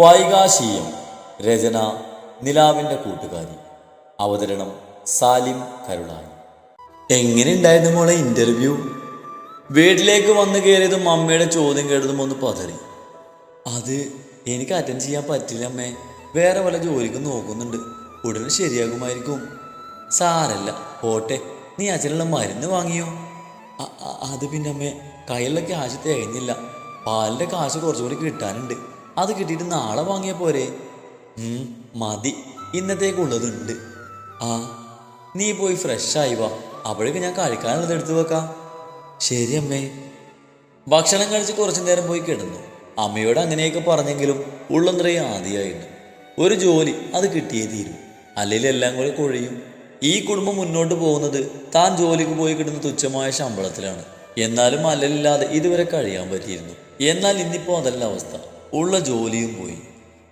വൈകാശീയം രചന നിലാവിന്റെ കൂട്ടുകാരി. അവതരണം സാലിം കരുളായി. എങ്ങനെയുണ്ടായിരുന്നു മോളെ ഇന്റർവ്യൂ വീട്ടിലേക്ക് വന്നു കയറിയതും അമ്മയുടെ ചോദ്യം കേട്ടതും ഒന്ന് പതറി. അത് എനിക്ക് അറ്റൻഡ് ചെയ്യാൻ പറ്റില്ല അമ്മേ. വേറെ വല്ല ജോലിക്കും നോക്കുന്നുണ്ട്. ഉടനെ ശരിയാകുമായിരിക്കും. സാരല്ല പോട്ടെ. നീ അച്ഛനുള്ള മരുന്ന് വാങ്ങിയോ? അത് പിന്നെ അമ്മേ കയ്യിലുള്ള ക്യാഷ് തികഞ്ഞില്ല. പാലിന്റെ കാശ് കുറച്ചുകൂടി കിട്ടാനുണ്ട്. അത് കിട്ടിയിട്ട് നാളെ വാങ്ങിയ പോരെ? മതി. ഇന്നത്തേക്കുള്ളതുണ്ട്. ആ നീ പോയി ഫ്രഷായി വാ. അപ്പോഴേക്ക് ഞാൻ കഴിക്കാനുള്ളത് എടുത്തു വെക്കാം. ശരി അമ്മേ. ഭക്ഷണം കഴിച്ച് കുറച്ചു നേരം പോയി കിടന്നു. അമ്മയോട് അങ്ങനെയൊക്കെ പറഞ്ഞെങ്കിലും ഉള്ളം നിറയെ ആദ്യമായിരുന്നു ഒരു ജോലി അത് കിട്ടിയേ തീരും. അല്ലെങ്കിൽ എല്ലാം കൂടെ കുഴയും. ഈ കുടുംബം മുന്നോട്ട് പോകുന്നത് താൻ ജോലിക്ക് പോയി കിട്ടുന്ന തുച്ഛമായ ശമ്പളത്തിലാണ്. എന്നാലും അല്ലലില്ലാതെ ഇതുവരെ കഴിയാൻ പറ്റിയിരുന്നു. എന്നാൽ ഇന്നിപ്പോൾ അതല്ല അവസ്ഥ. ഉള്ള ജോലിയും പോയി.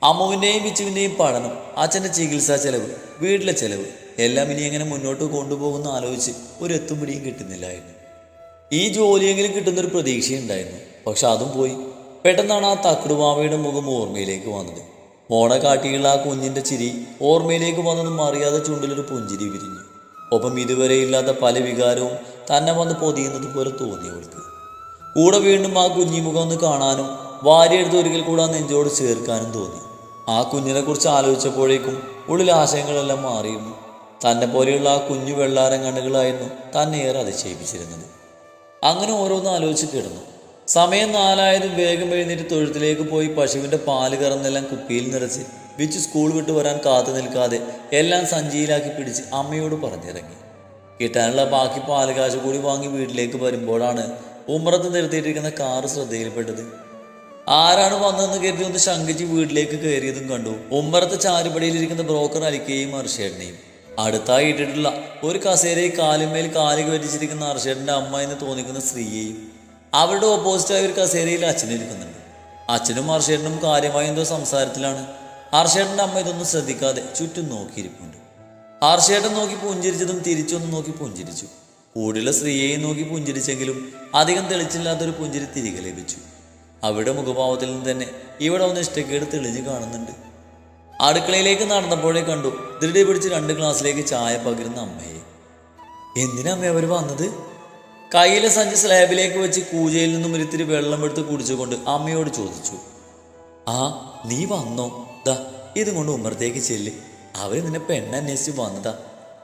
അമ്മുവിന്റെയും ബിച്ചുവിന്റെയും പഠനം അച്ഛന്റെ ചികിത്സാ ചെലവ് വീട്ടിലെ ചെലവ് എല്ലാം ഇനി എങ്ങനെ മുന്നോട്ട് കൊണ്ടുപോകുന്ന ആലോചിച്ച് ഒരു എത്തും പിടിയും കിട്ടുന്നില്ലായിരുന്നു. ഈ ജോലിയെങ്കിലും കിട്ടുന്നൊരു പ്രതീക്ഷയുണ്ടായിരുന്നു പക്ഷെ അതും പോയി. പെട്ടെന്നാണ് ആ തക്കുടുമാവയുടെ മുഖം ഓർമ്മയിലേക്ക് വന്നത്. മോണ കാട്ടിയുള്ള ആ കുഞ്ഞിന്റെ ചിരി ഓർമ്മയിലേക്ക് വന്നതും അറിയാതെ ചുണ്ടിലൊരു പുഞ്ചിരി വിരിഞ്ഞു. ഒപ്പം ഇതുവരെ ഇല്ലാത്ത പല വികാരവും തന്നെ വന്ന് പൊതിയുന്നത് പോലെ തോന്നി അവൾക്ക് കൂടെ വീണ്ടും ആ കുഞ്ഞിമുഖം ഒന്ന് കാണാനും വാരിയെടുത്ത് ഒരിക്കൽ കൂടെ നെഞ്ചോട് ചേർക്കാനും തോന്നി. ആ കുഞ്ഞിനെ കുറിച്ച് ആലോചിച്ചപ്പോഴേക്കും ഉള്ളിൽ ആശയങ്ങളെല്ലാം മാറിയിരുന്നു. തന്നെ പോലെയുള്ള ആ കുഞ്ഞു വെള്ളാരം കണ്ണുകളായിരുന്നു തന്നെ ഏറെ അതിശയിപ്പിച്ചിരുന്നത്. അങ്ങനെ ഓരോന്ന് ആലോചിച്ച് കിടന്നു. സമയം നാലായതും വേഗം എഴുന്നേറ്റ് തൊഴുത്തിലേക്ക് പോയി പശുവിന്റെ പാൽ കറന്നെല്ലാം കുപ്പിയിൽ നിറച്ച് വിച്ച് സ്കൂൾ വിട്ട് വരാൻ കാത്തു നിൽക്കാതെ എല്ലാം സഞ്ചിയിലാക്കി പിടിച്ച് അമ്മയോട് പറഞ്ഞിറങ്ങി. കിട്ടാനുള്ള ബാക്കി പാൽ കാശ് കൂടി വാങ്ങി വീട്ടിലേക്ക് വരുമ്പോഴാണ് ഉമ്മറത്ത് നിർത്തിയിട്ടിരിക്കുന്ന കാറ് ശ്രദ്ധയിൽപ്പെട്ടത്. ആരാണ് വന്നതെന്ന് കരുതി ഒന്ന് ശങ്കിച്ച് വീട്ടിലേക്ക് കയറിയതും കണ്ടു. ഉമ്മറത്തെ ചാരുപടിയിലിരിക്കുന്ന ബ്രോക്കർ അലിക്കയും അർഷേടനെയും. അടുത്തായി ഇട്ടിട്ടുള്ള ഒരു കസേരയിൽ കാലുമേൽ കാലുക വരിച്ചിരിക്കുന്ന അർഷേടന്റെ അമ്മ എന്ന് തോന്നിക്കുന്ന സ്ത്രീയെയും അവരുടെ ഓപ്പോസിറ്റായ ഒരു കസേരയിൽ അച്ഛനും ഇരിക്കുന്നുണ്ട്. അച്ഛനും അർഷേടനും കാര്യമായ എന്തോ സംസാരത്തിലാണ്. അർഷേടന്റെ അമ്മ ഇതൊന്നും ശ്രദ്ധിക്കാതെ ചുറ്റും നോക്കിയിരിപ്പുണ്ട്. ആർഷേട്ടൻ നോക്കി പുഞ്ചിരിച്ചതും തിരിച്ചൊന്ന് നോക്കി പുഞ്ചിരിച്ചു. കൂടിയുള്ള സ്ത്രീയെ നോക്കി പുഞ്ചിരിച്ചെങ്കിലും അധികം തെളിച്ചില്ലാത്തൊരു പുഞ്ചിരി തിരികെ ലഭിച്ചു. അവിടെ മുഖഭാവത്തിൽ നിന്ന് തന്നെ ഇവിടെ ഒന്ന് ഇഷ്ടക്കേട് തെളിഞ്ഞ് കാണുന്നുണ്ട്. അടുക്കളയിലേക്ക് നടന്നപ്പോഴേ കണ്ടു ദൃഢി പിടിച്ച് രണ്ട് ഗ്ലാസ്സിലേക്ക് ചായ പകരുന്ന അമ്മയെ. എന്തിനാ അമ്മ അവർ വന്നത്? കയ്യിലെ സഞ്ചി സ്ലാബിലേക്ക് വെച്ച് കൂജയിൽ നിന്നും ഒരിത്തിരി വെള്ളം എടുത്ത് കുടിച്ചുകൊണ്ട് അമ്മയോട് ചോദിച്ചു. ആ നീ വന്നോ? ദാ ഇതും കൊണ്ട് ഉമ്മറത്തേക്ക് ചെല്ല്. അവർ നിന്നെ പെണ്ണന്വേഷിച്ച് വന്നതാ.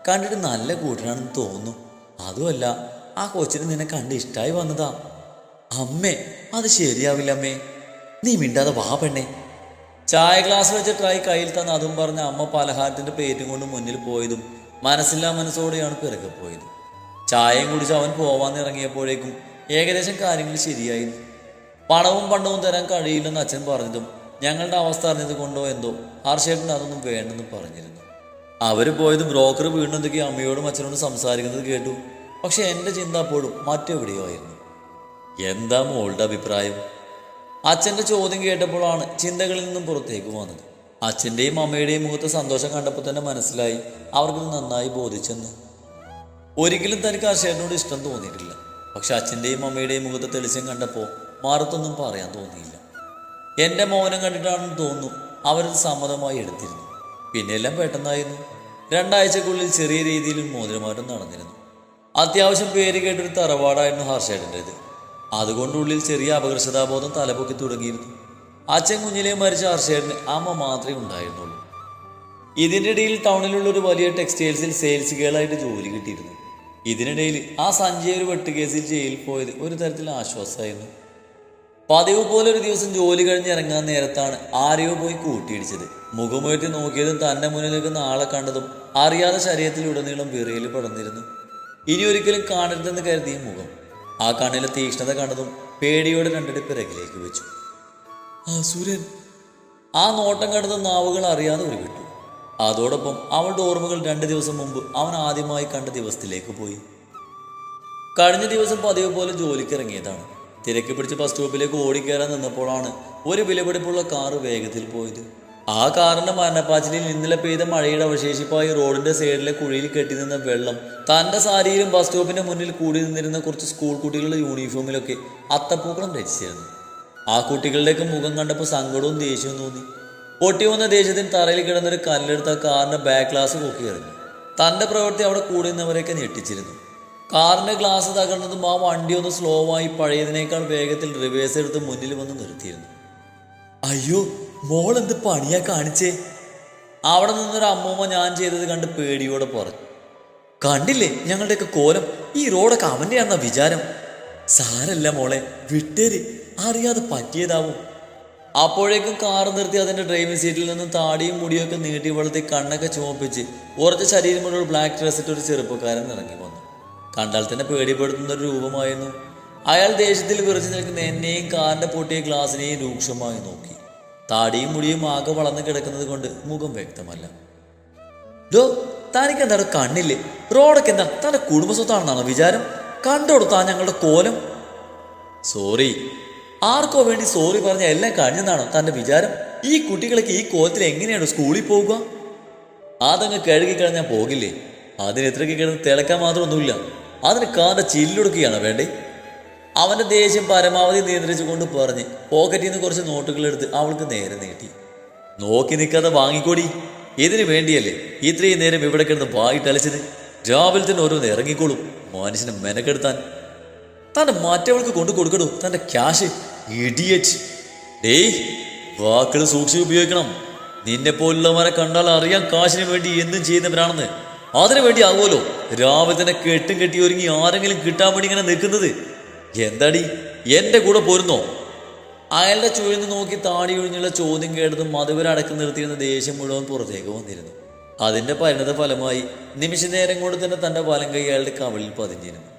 കണ്ടിട്ട് നല്ല കൂട്ടനാണെന്ന് തോന്നുന്നു. അതുമല്ല ആ കൊച്ചിന് നിന്നെ കണ്ട് ഇഷ്ടമായി വന്നതാ. അമ്മേ അത് ശരിയാവില്ല അമ്മേ. നീ മിണ്ടാതെ വാ പെണ്ണേ. ചായ ഗ്ലാസ് വെച്ച ട്രൈ കയ്യിൽ തന്ന അതും പറഞ്ഞ അമ്മ പലഹാരത്തിന്റെ പേറ്റും കൊണ്ട് മുന്നിൽ പോയതും മനസ്സില്ലാ മനസ്സോടെയാണ് പിറകെ പോയത്. ചായയും കുടിച്ച് അവൻ പോവാൻ ഇറങ്ങിയപ്പോഴേക്കും ഏകദേശം കാര്യങ്ങൾ ശരിയായിരുന്നു പണവും പണ്ടവും തരാൻ കഴിയില്ലെന്ന് അച്ഛൻ പറഞ്ഞതും ഞങ്ങളുടെ അവസ്ഥ അറിഞ്ഞത് കൊണ്ടോ എന്തോ ഹർഷേട്ടൻ അതൊന്നും വേണ്ടെന്ന് പറഞ്ഞിരുന്നു. അവർ പോയത് ബ്രോക്കർ വീണ്ടും എന്തൊക്കെയോ അമ്മയോടും അച്ഛനോടും സംസാരിക്കുന്നത് കേട്ടു. പക്ഷെ എന്റെ ചിന്ത അപ്പോഴും മറ്റെവിടെയോ ആയിരുന്നു. എന്താ മോളുടെ അഭിപ്രായം? അച്ഛന്റെ ചോദ്യം കേട്ടപ്പോഴാണ് ചിന്തകളിൽ നിന്നും പുറത്തേക്ക് വന്നത്. അച്ഛന്റെയും അമ്മയുടെയും മുഖത്ത് സന്തോഷം കണ്ടപ്പോൾ തന്നെ മനസ്സിലായി അവർക്ക് നന്നായി ബോധിച്ചെന്ന്. ഒരിക്കലും തനിക്ക് അർഷേട്ടനോട് ഇഷ്ടം തോന്നിയിട്ടില്ല. പക്ഷെ അച്ഛന്റെയും അമ്മയുടെയും മുഖത്ത് തെളിച്ചം കണ്ടപ്പോൾ മാറത്തൊന്നും പറയാൻ തോന്നിയില്ല. എന്റെ മൗനം കണ്ടിട്ടാണെന്ന് തോന്നുന്നു അവരത് സമ്മതമായി എടുത്തിരുന്നു. പിന്നെ എല്ലാം പെട്ടെന്നായിരുന്നു. രണ്ടാഴ്ചക്കുള്ളിൽ ചെറിയ രീതിയിൽ മോതിരമാറ്റം നടന്നിരുന്നു. അത്യാവശ്യം പേര് കേട്ടൊരു തറവാടായിരുന്നു ഹർഷേട്ടന്റെത്. അതുകൊണ്ട് ഉള്ളിൽ ചെറിയ അപകർഷതാബോധം തലപൊക്കി തുടങ്ങിയിരുന്നു. അച്ഛൻ കുഞ്ഞിലെ മരിച്ച ഹർഷേട്ടന് അമ്മ മാത്രമേ ഉണ്ടായിരുന്നുള്ളൂ. ഇതിന്റെ ഇടയിൽ ടൗണിലുള്ള ഒരു വലിയ ടെക്സ്റ്റൈൽസിൽ സെയിൽസ് ഗേളായിട്ട് ജോലി കിട്ടിയിരുന്നു. ഇതിനിടയിൽ ആ സഞ്ജയ് ഒരു വെട്ടുകേസിൽ ജയിലിൽ പോയത് ഒരു തരത്തിൽ ആശ്വാസമായിരുന്നു. പതിവ് പോലെ ഒരു ദിവസം ജോലി കഴിഞ്ഞ് ഇറങ്ങാൻ നേരത്താണ് ആരെയോ പോയി കൂട്ടിയിടിച്ചത്. മുഖമുയർത്തി നോക്കിയതും തന്റെ മുന്നിൽ നിൽക്കുന്ന ആളെ കണ്ടതും അറിയാതെ ശരീരത്തിലുടനീളം വിറയിൽ പടർന്നിരുന്നു ഇനി ഒരിക്കലും കാണരുതെന്ന് കരുതിയ മുഖം. ആ കണ്ണിലെ തീക്ഷ്ണത കണ്ടതും പേടിയോടെ രണ്ടിടെ പിറകിലേക്ക് വെച്ചു. ആ അസുരൻ ആ നോട്ടം കണ്ടത് നാവുകൾ അറിയാതെ ഒരു വിട്ടു അതോടൊപ്പം അവളുടെ ഓർമ്മകൾ രണ്ട് ദിവസം മുമ്പ് അവൻ ആദ്യമായി കണ്ട ദിവസത്തിലേക്ക് പോയി. കഴിഞ്ഞ ദിവസം പതിവ് പോലെ ജോലിക്ക് ഇറങ്ങിയതാണ്. തിരക്ക് പിടിച്ച് ബസ് സ്റ്റോപ്പിലേക്ക് ഓടിക്കയറാൻ നിന്നപ്പോഴാണ് ഒരു വിലപിടിപ്പുള്ള കാറ് വേഗത്തിൽ പോയത്. ആ കാറിന്റെ മരണപ്പാച്ചിലിൽ ഇന്നലെ പെയ്ത മഴയുടെ അവശേഷിപ്പായി റോഡിന്റെ സൈഡിലെ കുഴിയിൽ കെട്ടി നിന്ന വെള്ളം തന്റെ സാരിയിലും ബസ് സ്റ്റോപ്പിന്റെ മുന്നിൽ കൂടി നിന്നിരുന്ന കുറച്ച് സ്കൂൾ കുട്ടികളുടെ യൂണിഫോമിലൊക്കെ അത്തപ്പൂക്കളം രചിച്ചിരുന്നു ആ കുട്ടികളുടെയൊക്കെ മുഖം കണ്ടപ്പോൾ സങ്കടവും ദേഷ്യവും തോന്നി. പൊട്ടി വന്ന ദേഷ്യത്തിന് തറയിൽ കിടന്നൊരു കല്ലെടുത്ത കാറിന്റെ ബാക്ക് ഗ്ലാസ് പൊക്കി എറിഞ്ഞു തന്റെ പ്രവൃത്തി അവിടെ കൂടുന്നവരെയൊക്കെ ഞെട്ടിച്ചിരുന്നു. കാറിന്റെ ഗ്ലാസ് തകർന്നതും ആ വണ്ടി ഒന്ന് സ്ലോ ആയി പഴയതിനേക്കാൾ വേഗത്തിൽ റിവേഴ്സ് എടുത്ത് മുന്നിൽ വന്ന് നിർത്തിയിരുന്നു. അയ്യോ മോൾ എന്ത് പണിയാ കാണിച്ചേ? അവിടെ നിന്നൊരു അമ്മൂമ്മ ഞാൻ ചെയ്തത് കണ്ട് പേടിയോടെ പറഞ്ഞു. കണ്ടില്ലേ ഞങ്ങളുടെയൊക്കെ കോലം? ഈ റോഡൊക്കെ അവന്റെയാണെന്ന വിചാരം. സാരല്ല മോളെ വിട്ടേര്. അറിയാതെ പറ്റിയതാവും. അപ്പോഴേക്കും കാർ നിർത്തി അതിന്റെ ഡ്രൈവിംഗ് സീറ്റിൽ നിന്നും താടിയും മുടിയൊക്കെ നീട്ടി വളർത്തി കണ്ണൊക്കെ ചുമപ്പിച്ച് ഉറച്ച ശരീരമുള്ള ബ്ലാക്ക് ഡ്രസ് ഇട്ട് ഒരു ചെറുപ്പക്കാരൻ ഇറങ്ങി വന്നു. കണ്ടാൽ തന്നെ പേടിപ്പെടുത്തുന്ന ഒരു രൂപമായിരുന്നു. അയാൾ ദേഷ്യത്തിൽ വിറച്ചു നിൽക്കുന്ന എന്നെയും കാറിന്റെ പൊട്ടിയ ഗ്ലാസിനെയും രൂക്ഷമായി നോക്കി. താടിയും മുടിയും ആകെ വളർന്നു കിടക്കുന്നത് കൊണ്ട് മുഖം വ്യക്തമല്ല. ഡോ തനിക്ക് എന്താണ് കണ്ണില്ലേ? റോഡൊക്കെ എന്താ? തന്റെ കുടുംബസ്വത്താണെന്നാണോ വിചാരം? കണ്ടുകൊടുത്താ ഞങ്ങളുടെ കോലം? സോറി. ആർക്കോ വേണ്ടി സോറി പറഞ്ഞ എല്ലാം കഴിഞ്ഞെന്നാണോ തന്റെ വിചാരം? ഈ കുട്ടികളൊക്കെ ഈ കോലത്തിൽ എങ്ങനെയാണ് സ്കൂളിൽ പോകുക അതങ്ങ് കഴുകി കഴിഞ്ഞാൽ പോകില്ലേ? അതിന് എത്രയ്ക്ക് കിടന്ന് തിളക്കാൻ മാത്രമൊന്നുമില്ല. അതിന് കാറിന്റെ ചില്ലൊടുക്കുകയാണ് വേണ്ടേ? അവന്റെ ദേഷ്യം പരമാവധി നിയന്ത്രിച്ചുകൊണ്ട് പറഞ്ഞ് പോക്കറ്റിൽ നിന്ന് കുറച്ച് നോട്ടുകൾ എടുത്ത് അവൾക്ക് നേരെ നീട്ടി. നോക്കി നിൽക്കാതെ വാങ്ങിക്കോടി. ഇതിനു വേണ്ടിയല്ലേ ഇത്രയും നേരം ഇവിടെ കിടന്ന് വായിട്ടലച്ചത് രാവിലെ തന്നെ ഓരോന്ന് ഇറങ്ങിക്കോളും മനുഷ്യനെ മെനക്കെടുത്താൻ. തന്റെ മറ്റവൾക്ക് കൊണ്ടു കൊടുക്കണു തന്റെ ക്യാഷ്. ഇഡിയറ്റ്. ഡേയ് വാക്കുകൾ സൂക്ഷിച്ച് ഉപയോഗിക്കണം. നിന്നെ പോലുള്ളവരെ കണ്ടാൽ അറിയാം കാശിന് വേണ്ടി എന്തും ചെയ്യുന്നവരാണെന്ന്. അതിനു വേണ്ടി ആകുമല്ലോ രാവിലെ തന്നെ കെട്ടും കെട്ടി ഒരുങ്ങി ആരെങ്കിലും കിട്ടാൻ വേണ്ടി ഇങ്ങനെ നിൽക്കുന്നത്. എന്താടി? എന്റെ കൂടെ പോരുന്നോ? അയാളുടെ ചുഴന്ന് നോക്കി താടി ഒഴിഞ്ഞുള്ള ചോദ്യം കേട്ടതും മധുവരെ അടക്കി നിർത്തിയിരുന്ന ദേഷ്യം മുഴുവൻ പുറത്തേക്ക് വന്നിരുന്നു. അതിന്റെ പരിണത ഫലമായി നിമിഷ നേരം കൊണ്ട് തന്നെ തന്റെ വലം കൈ അയാളുടെ കവളിൽ പതിഞ്ഞിരുന്നു.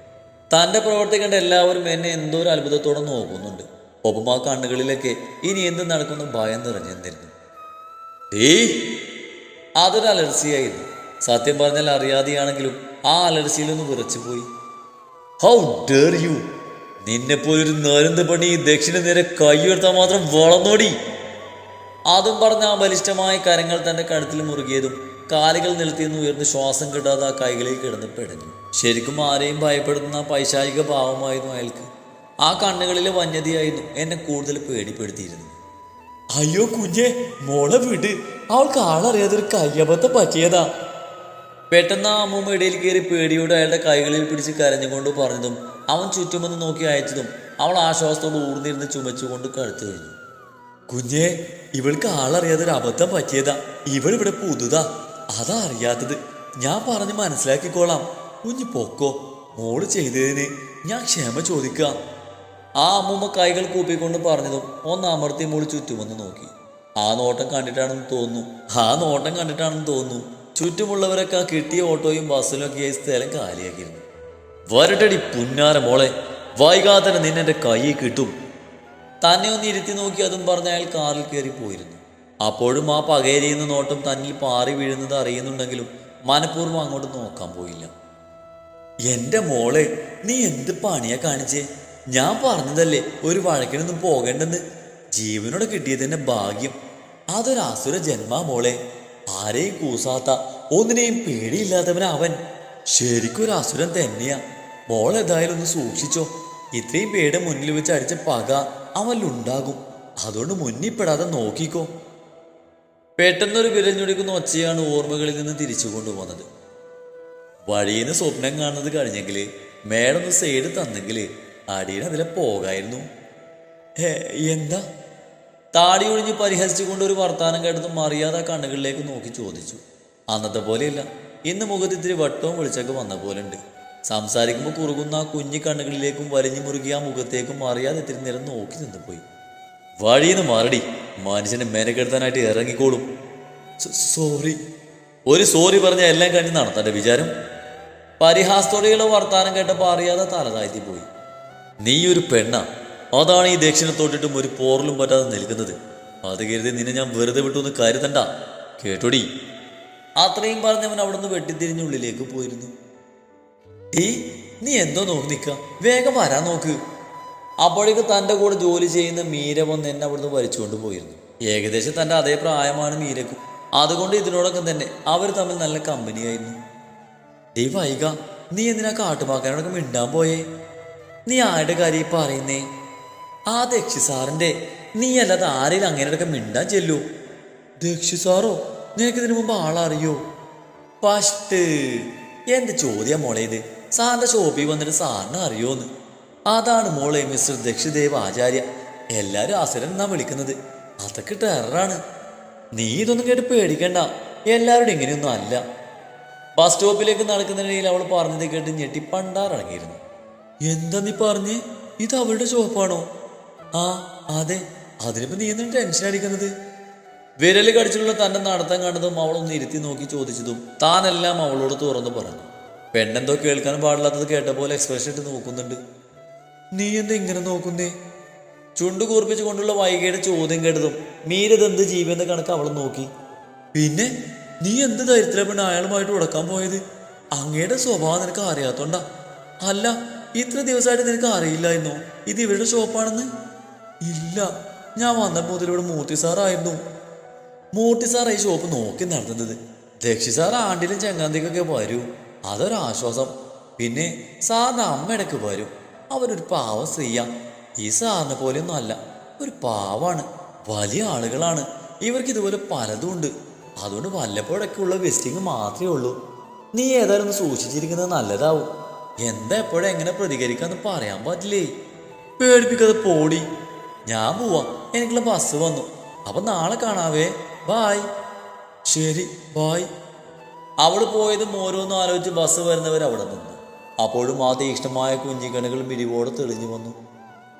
തന്റെ പ്രവർത്തി കണ്ട എല്ലാവരും എന്നെ എന്തോ ഒരു അത്ഭുതത്തോടെ നോക്കുന്നുണ്ട്. ഒപ്പം ആ കണ്ണുകളിലൊക്കെ ഇനി എന്ത് നടക്കുന്നു ഭയം നിറഞ്ഞെന്നിരുന്നു ഏയ് അതൊരു അലർച്ചയായിരുന്നു. സത്യം പറഞ്ഞാൽ അറിയാതെയാണെങ്കിലും ആ അലർച്ചയിലൊന്ന് വിറച്ചു പോയി ഹൗ ഡെയർ യു നിന്നെ പോലൊരു നരുന്ത പണി ദക്ഷിണ നേരെ കൈയുയർത്താൻ മാത്രം വളർന്നോടി. അതും പറഞ്ഞ ആ ബലിഷ്ടമായ കരങ്ങൾ തന്റെ കഴുത്തിൽ മുറുകിയതും കാലുകൾ നിലത്തിൽ നിന്ന് ഉയർന്ന് ശ്വാസം കിട്ടാതെ ആ കൈകളിൽ കിടന്ന് പെടഞ്ഞു ശരിക്കും ആരെയും ഭയപ്പെടുത്തുന്ന പൈശാചിക ഭാവമായിരുന്നു അയാൾക്ക്. ആ കണ്ണുകളിലെ വന്യതയായിരുന്നു എന്നെ കൂടുതൽ പേടിപ്പെടുത്തിയിരുന്നു അയ്യോ കുഞ്ഞെ മോളെ വിട്. അവൾക്ക് ആളറിയാതൊരു കയ്യബദ്ധം പറ്റിയതാ. പെട്ടെന്ന് ആ അമ്മൂമ്മ ഇടയിൽ കയറി പേടിയോടെ അയാളുടെ കൈകളിൽ പിടിച്ച് കരഞ്ഞുകൊണ്ട് പറഞ്ഞതും അവൻ ചുറ്റുമെന്ന് നോക്കി അയച്ചതും അവൾ ആശ്വാസത്തോട് ഊർന്നിരുന്ന് ചുമച്ചുകൊണ്ട് കഴുത്തു കഴിഞ്ഞു. കുഞ്ഞെ ഇവൾക്ക് ആളറിയാതെ ഒരു അബദ്ധം പറ്റിയതാ. ഇവൾ ഇവിടെ പുതുതാ. അതാ അറിയാത്തത്. ഞാൻ പറഞ്ഞ് മനസ്സിലാക്കിക്കോളാം. കുഞ്ഞ് പൊക്കോ. മോൾ ചെയ്തതിന് ഞാൻ ക്ഷമ ചോദിക്കുക ആ അമ്മൂമ്മ കൈകൾ കൂപ്പിക്കൊണ്ട് പറഞ്ഞതും ഒന്ന് അമർത്തി മോൾ ചുറ്റുമെന്ന് നോക്കി. ആ നോട്ടം കണ്ടിട്ടാണെന്ന് തോന്നുന്നു. ആ നോട്ടം കണ്ടിട്ടാണെന്ന് തോന്നുന്നു. ചുറ്റുമുള്ളവരൊക്കെ ആ കിട്ടിയ ഓട്ടോയും ബസ്സിലും ഒക്കെ ആയി സ്ഥലം കാലിയാക്കിയിരുന്നു. വരട്ടടി പുന്നാര മോളെ. വൈകാതെ തന്നെ നിന്നെ കൈ കിട്ടും. തന്നെ ഒന്ന് ഇരുത്തി നോക്കി അതും പറഞ്ഞ് അയാൾ കാറിൽ കയറി പോയിരുന്നു. അപ്പോഴും ആ പകയരിയുന്ന നോട്ടം തന്നിൽ പാറി വീഴുന്നത് അറിയുന്നുണ്ടെങ്കിലും മനഃപൂർവം അങ്ങോട്ട് നോക്കാൻ പോയില്ല. എന്റെ മോളെ നീ എന്ത് പണിയാ കാണിച്ചേ? ഞാൻ പറഞ്ഞതല്ലേ ഒരു വഴക്കിനൊന്നും പോകണ്ടെന്ന്. ജീവനോടെ കിട്ടിയതിന്റെ ഭാഗ്യം. അതൊരു അസുര ജന്മാ മോളെ. ആരെയും കൂസാത്ത ഒന്നിനെയും പേടിയില്ലാത്തവനാ അവൻ ശരിക്കും ഒരു അസുരൻ തന്നെയാ. മോൾ ഏതായാലും ഒന്ന് സൂക്ഷിച്ചോ. ഇത്രയും പേരുടെ മുന്നിൽ വെച്ച് അടിച്ച പക അവനിലുണ്ടാകും. അതുകൊണ്ട് മുന്നിപ്പെടാതെ നോക്കിക്കോ. പെട്ടെന്നൊരു വിരഞ്ഞൊടിക്കുന്ന ഒച്ചയാണ് ഓർമ്മകളിൽ നിന്ന് തിരിച്ചു കൊണ്ടുപോകുന്നത്. വഴിയിൽ സ്വപ്നം കാണുന്നത് കഴിഞ്ഞെങ്കിൽ മേഡം ഒന്ന് സൈഡ് തന്നെങ്കിൽ അടിയിൽ അതിലെ പോകായിരുന്നു. എന്താ? താടി ഒഴിഞ്ഞ് പരിഹസിച്ചുകൊണ്ട് ഒരു വർത്താനം കേട്ടതും അറിയാതെ കണ്ണുകളിലേക്ക് നോക്കി ചോദിച്ചു. അന്നത്തെ പോലെയല്ല. ഇന്ന് മുഖത്ത് ഇത്തിരി വട്ടവും വെളിച്ചൊക്കെ വന്ന പോലെ ഉണ്ട് സംസാരിക്കുമ്പോൾ കുറുകുന്ന ആ കുഞ്ഞു കണ്ണുകളിലേക്കും വലിഞ്ഞു മുറുകിയ ആ മുഖത്തേക്കും അറിയാതെ ഇത്തിരി നേരം നോക്കി നിന്നുപോയി. പോയി വഴിന്ന് മാറടി. മനുഷ്യനെ മെനക്കെടുത്താനായിട്ട് ഇറങ്ങിക്കോളും. സോറി. ഒരു സോറി പറഞ്ഞ എല്ലാം കഴിഞ്ഞ് തന്റെ വിചാരം? പരിഹാസത്തോടെയുള്ള വർത്താനം കേട്ടപ്പോൾ അറിയാതെ തലതാഴ്ത്തി പോയി. നീ ഒരു പെണ്ണ. അതാണ് ഈ ദക്ഷിണത്തോട്ടിട്ടും ഒരു പോറലും പറ്റാതെ നിൽക്കുന്നത്. അത് കരുതി നിന്നെ ഞാൻ വെറുതെ വിട്ടൊന്ന് കരുതണ്ട. കേട്ടോടി. അത്രയും പറഞ്ഞവൻ അവിടുന്ന് വെട്ടിത്തിരിഞ്ഞ് ഉള്ളിലേക്ക് പോയിരുന്നു. ഈ നീ എന്തോ നോക്കി നിൽക്ക വേഗം വരാൻ നോക്ക്. അപ്പോഴേക്ക് തന്റെ കൂടെ ജോലി ചെയ്യുന്ന മീര വന്ന് എന്നെ അവിടുന്ന് വലിച്ചുകൊണ്ട് പോയിരുന്നു. ഏകദേശം തന്റെ അതേ പ്രായമാണ് മീരക്ക് അതുകൊണ്ട് ഇതിനോടൊക്കെ തന്നെ അവർ തമ്മിൽ നല്ല കമ്പനിയായിരുന്നു. ഡീ വൈക നീ എന്തിനാ കാട്ടുമാക്കാനോടൊക്കെ മിണ്ടാൻ പോയേ? നീ ആരുടെ കാര്യം പറയുന്നേ? ആ ദക്ഷി സാറിന്റെ നീ അല്ലാതെ ആരെയും അങ്ങനെയൊക്കെ മിണ്ടാൻ ചെല്ലൂ. ദക്ഷി സാറോ നിനക്ക് ഇതിനു മുമ്പ് ആളറിയോ? പഷ്ട് എന്റെ ചോദ്യം മോളെ ഇത്? സാറിന്റെ ഷോപ്പിൽ വന്നിട്ട് സാറിനെ അറിയോന്ന്? അതാണ് മോളെ മിസ്റ്റർ ദക്ഷിദേവ് ആചാര്യ. എല്ലാരും അസുരൻ എന്നാ വിളിക്കുന്നത്. അതൊക്കെ ടെററാണ്. നീ ഇതൊന്നും കേട്ട് പേടിക്കണ്ട. എല്ലാവരുടെ ഇങ്ങനെയൊന്നും അല്ല. ബസ് സ്റ്റോപ്പിലേക്ക് നടക്കുന്നതിനിടയിൽ അവൾ പറഞ്ഞത് കേട്ട് ഞെട്ടി പണ്ടാറടങ്ങിയിരുന്നു എന്താ നീ പറഞ്ഞേ? ഇത് അവളുടെ ഷോപ്പാണോ? ആ അതെ. അതിനിപ്പോ നീ എന്തിനും ടെൻഷൻ അടിക്കുന്നത്? വിരൽ കടിച്ചുള്ള തന്റെ നടത്തം കണ്ടതും അവളൊന്ന് ഇരുത്തി നോക്കി ചോദിച്ചതും താനെല്ലാം അവളോട് തുറന്നു പറഞ്ഞു. പെണ്ണെന്തോ കേൾക്കാൻ പാടില്ലാത്തത് കേട്ട പോലെ എക്സ്പ്രഷൻ ഇട്ട് നോക്കുന്നുണ്ട്. നീ എന്താ ഇങ്ങനെ നോക്കുന്നേ? ചുണ്ടു കൂർപ്പിച്ചു കൊണ്ടുള്ള വൈകിയുടെ ചോദ്യം കേട്ടതും മീരതെന്ത് ജീവിയെന്ന കണക്ക് അവൾ നോക്കി. പിന്നെ നീ എന്ത് ദരിദ്ര പെണ്ണ് അയാളുമായിട്ട് ഉടക്കാൻ പോയത്? അങ്ങയുടെ സ്വഭാവം നിനക്ക് അറിയാത്തോണ്ടാ. അല്ല ഇത്ര ദിവസമായിട്ട് നിനക്ക് അറിയില്ലായിരുന്നോ ഇത് ഇവരുടെ ഷോപ്പാണെന്ന് ഇല്ല. ഞാൻ വന്നപ്പോൾ മുതൽ ഇവിടെ മൂർത്തി സാറായിരുന്നു. മൂർത്തി സാർ ഈ ഷോപ്പ് നോക്കി നടത്തുന്നത് ദക്ഷി സാർ ആണ്ടിലും ചെങ്ങാന്തിക്കൊക്കെ വരൂ. അതൊരാശ്വാസം. പിന്നെ സാറിന് അമ്മ ഇടയ്ക്ക് വരും. അവരൊരു പാവ സ്ത്രീയാ. ഈ സാറിനെ പോലെയൊന്നും അല്ല ഒരു പാവാണ്. വലിയ ആളുകളാണ്. ഇവർക്ക് ഇതുപോലെ പലതും ഉണ്ട്. അതുകൊണ്ട് വല്ലപ്പോഴൊക്കെ ഉള്ള വെസ്റ്റിങ് മാത്രമേ ഉള്ളൂ. നീ ഏതായാലും ഒന്ന് സൂക്ഷിച്ചിരിക്കുന്നത് നല്ലതാവും. എന്താ എപ്പോഴും എങ്ങനെ പ്രതികരിക്കാന്ന് പറയാൻ പറ്റില്ലേ? പേടിപ്പിക്കാതെ പോടി. ഞാൻ പോവാം. എനിക്കുള്ള ബസ് വന്നു. അപ്പൊ നാളെ കാണാവേ. ബായ് ശരി ബായ് അവിടെ പോയതും ഓരോന്നും ആലോചിച്ച് ബസ് വരുന്നവർ അവിടെ നിന്നു. അപ്പോഴും ആ തീക്ഷ്ണമായ കുഞ്ഞിക്കണുകൾ മിരിവോടെ തെളിഞ്ഞു വന്നു.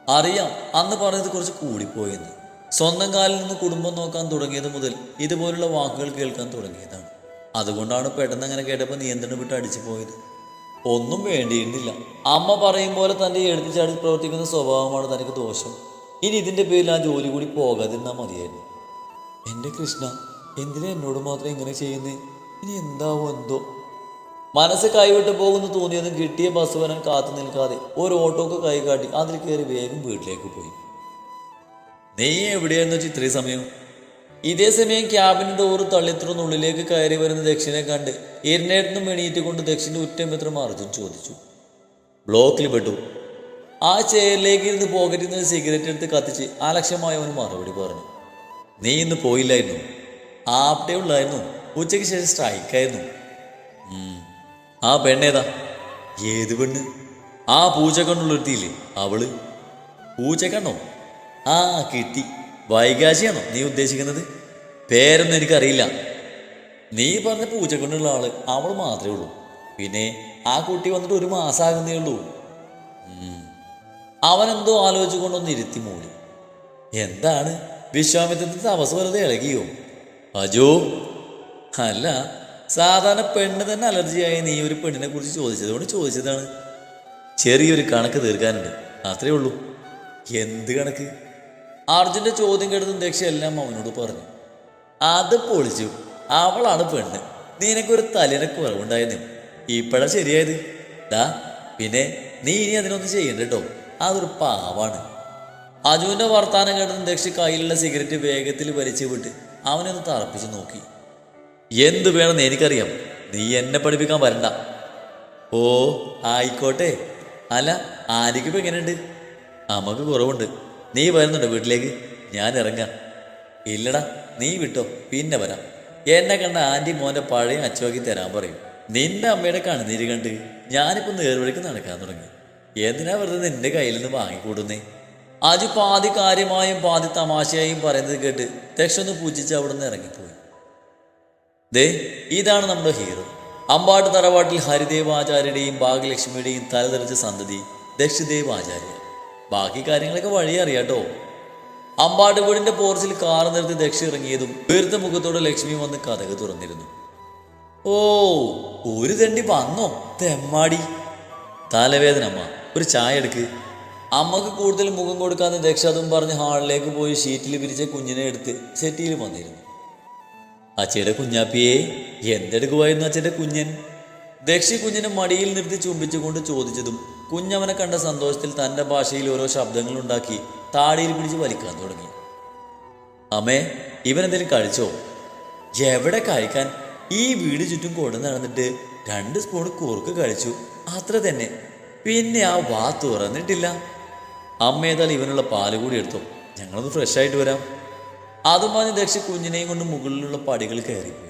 അറിയാം അന്ന് പറഞ്ഞത് കുറച്ച് കൂടിപ്പോയെന്ന്. സ്വന്തം കാലിൽ നിന്ന് കുടുംബം നോക്കാൻ തുടങ്ങിയത് മുതൽ ഇതുപോലുള്ള വാക്കുകൾ കേൾക്കാൻ തുടങ്ങിയതാണ്. അതുകൊണ്ടാണ് പെട്ടെന്ന് അങ്ങനെ കേട്ടപ്പോൾ നിയന്ത്രണം വിട്ട് അടിച്ചു പോയത്. ഒന്നും വേണ്ടിയിരുന്നില്ല. അമ്മ പറയും പോലെ തന്റെ എടുത്തുചാടി പ്രവർത്തിക്കുന്ന സ്വഭാവമാണ് തനിക്ക് ദോഷം. ഇനി ഇതിന്റെ പേരിൽ ആ ജോലി കൂടി പോകാതിരുന്നാൽ മതിയായിരുന്നു. എന്റെ കൃഷ്ണ എന്തിനാ എന്നോട് മാത്രം ഇങ്ങനെ ചെയ്യുന്നേ? ഇനി എന്താവോ എന്തോ? മനസ്സ് കൈവിട്ട് പോകുന്ന തോന്നിയതും കിട്ടിയ ബസ് വരാൻ കാത്തു നിൽക്കാതെ ഒരു ഓട്ടോക്ക് കൈ കാട്ടി അതിൽ കയറി വേഗം വീട്ടിലേക്ക് പോയി. നീ എവിടെയായിരുന്നു വെച്ച് ഇത്രയും സമയം? ഇതേ സമയം ക്യാബിന് ഡോറ് തള്ളിത്തുറന്നുള്ളിലേക്ക് കയറി വരുന്ന ദക്ഷിണെ കണ്ട് എരിനേടുന്നും എണീറ്റ് കൊണ്ട് ദക്ഷിന്റെ ഉറ്റമിത്രം അർജുൻ ചോദിച്ചു. ബ്ലോക്കിൽ പെട്ടു. ആ ചെയറിലേക്ക് ഇരുന്ന് പോക്കറ്റിൽ നിന്ന് സിഗരറ്റ് എടുത്ത് കത്തിച്ച് അലക്ഷ്യമായ ഒരു മറുപടി പറഞ്ഞു. നീ ഇന്ന് പോയില്ലായിരുന്നു. ആപ്റ്റേ ഉള്ളായിരുന്നു. ഉച്ചയ്ക്ക് ശേഷം സ്ട്രൈക്കായിരുന്നു. ആ പെണ്ണേതാ ഏത്? പെണ്ണ്? ആ പൂച്ചക്കണ്ണുള്ളൊരുത്തിയില്ലേ അവൾ. പൂച്ചക്കണ്ണോ? ആ കിട്ടി. വൈകാശിയാണോ നീ ഉദ്ദേശിക്കുന്നത്? പേരൊന്നും എനിക്കറിയില്ല. നീ പറഞ്ഞ പൂച്ചക്കണ്ണുള്ള ആൾ അവൾ മാത്രമേ ഉള്ളൂ. പിന്നെ ആ കുട്ടി വന്നിട്ട് ഒരു മാസമാകുന്നേ ഉള്ളൂ. അവനെന്തോ ആലോചിച്ചുകൊണ്ടൊന്ന് ഇരുത്തി മൂടി. എന്താണ്? വിശ്വാമിത്രത്തിന്റെ തപസ് വെറുതെ ഇളകിയോ? അജോ അല്ല സാധാരണ പെണ്ണ് തന്നെ അലർജിയായ നീ ഒരു പെണ്ണിനെ കുറിച്ച് ചോദിച്ചതുകൊണ്ട് ചോദിച്ചതാണ്. ചെറിയൊരു കണക്ക് തീർക്കാനുണ്ട്. അത്രേ ഉള്ളൂ. എന്ത് കണക്ക്? അർജുന്റെ ചോദ്യം കേട്ടതും ദക്ഷ എല്ലാം അവനോട് പറഞ്ഞു. അത് പൊളിച്ചു. അവളാണ് പെണ്ണ്. നിനക്കൊരു തലേനെ കുറവുണ്ടായിരുന്നു ഇപ്പോഴാണ് ശരിയായത്. ഡാ പിന്നെ നീ ഇനി അതിനൊന്നും ചെയ്യണ്ട കേട്ടോ. അതൊരു പാവാണ്. അജുവിന്റെ വർത്താനം കേട്ടതും ദക്ഷ കയ്യിലുള്ള സിഗരറ്റ് വേഗത്തിൽ വലിച്ചു വിട്ട് അവനൊന്ന് തറപ്പിച്ച് നോക്കി. എന്ത് വേണമെന്ന് എനിക്കറിയാം. നീ എന്നെ പഠിപ്പിക്കാൻ വരണ്ട. ഓ ആയിക്കോട്ടെ. അല്ല ആര്യക്കിപ്പോ എങ്ങനെയുണ്ട്? അമ്മയ്ക്ക് കുറവുണ്ട്. നീ വരുന്നുണ്ടോ വീട്ടിലേക്ക്? ഞാൻ ഇറങ്ങാം. ഇല്ലടാ നീ വിട്ടോ. പിന്നെ വരാം. എന്നെ കണ്ട ആന്റി മോന്റെ പഴയ അച്ചുവാക്കി തരാൻ പറയും. നിന്റെ അമ്മയുടെ കണ്ണുനീര് കണ്ട് ഞാനിപ്പോൾ നേർവഴിക്ക് നടക്കാൻ തുടങ്ങി. എന്തിനാ വെറുതെ നിന്റെ കയ്യിൽ നിന്ന് വാങ്ങിക്കൂടുന്നേ? ആജു പാതി കാര്യമായും പാതി തമാശയായും പറയുന്നത് കേട്ട് ദക്ഷൊന്ന് പൂജിച്ച് അവിടെ നിന്ന് ഇറങ്ങിപ്പോയി. ദേ ഇതാണ് നമ്മുടെ ഹീറോ. അമ്പാട്ട് തറവാട്ടിൽ ഹരിദേവ് ആചാര്യയുടെയും ഭാഗ്യലക്ഷ്മിയുടെയും തലതെറിച്ച സന്തതി ദക്ഷിദേവ് ആചാര്യ ബാക്കി കാര്യങ്ങളൊക്കെ വഴി അറിയാട്ടോ. അമ്പാട്ട് വീടിന്റെ പോർച്ചിൽ കാർ നിർത്തി ദക്ഷി ഇറങ്ങിയതും വീർത്ത മുഖത്തോടെ ലക്ഷ്മി വന്ന് കഥക് തുറന്നിരുന്നു. ഓ ഒരു തണ്ടി വന്നോ? തെമ്മാടി. തലവേദന അമ്മ. ഒരു ചായ എടുക്ക്. അമ്മയ്ക്ക് കൂടുതൽ മുഖം കൊടുക്കാതെ ദക്ഷ അതും പറഞ്ഞ് ഹാളിലേക്ക് പോയി ഷീറ്റിൽ പിരിച്ച കുഞ്ഞിനെ എടുത്ത് സെറ്റിയിൽ വന്നിരുന്നു. അച്ഛയുടെ കുഞ്ഞാപ്പിയെ എന്തെടുക്കുമായിരുന്നു അച്ഛന്റെ കുഞ്ഞൻ? ദക്ഷി കുഞ്ഞിനെ മടിയിൽ നിർത്തി ചുംബിച്ചുകൊണ്ട് ചോദിച്ചതും കുഞ്ഞവനെ കണ്ട സന്തോഷത്തിൽ തന്റെ ഭാഷയിൽ ഓരോ ശബ്ദങ്ങൾ ഉണ്ടാക്കി താടിയിൽ പിടിച്ച് വലിക്കാൻ തുടങ്ങി. അമ്മേ ഇവനെന്തെങ്കിലും കഴിച്ചോ? എവിടെ കഴിക്കാൻ? ഈ വീട് ചുറ്റും കൊണ്ടു നടന്നിട്ട് രണ്ട് സ്പൂൺ കുറുക്ക് കഴിച്ചു. അത്ര തന്നെ. പിന്നെ ആ വാ തുറന്നിട്ടില്ല. അമ്മ ഏതായാലും ഇവനുള്ള പാൽ കൂടി എടുത്തു. ഞങ്ങളൊന്ന് ഫ്രഷ് ആയിട്ട് വരാം. അതും പറഞ്ഞ് ദക്ഷ കുഞ്ഞിനെയും കൊണ്ട് മുകളിലുള്ള പടികൾ കയറിപ്പോയി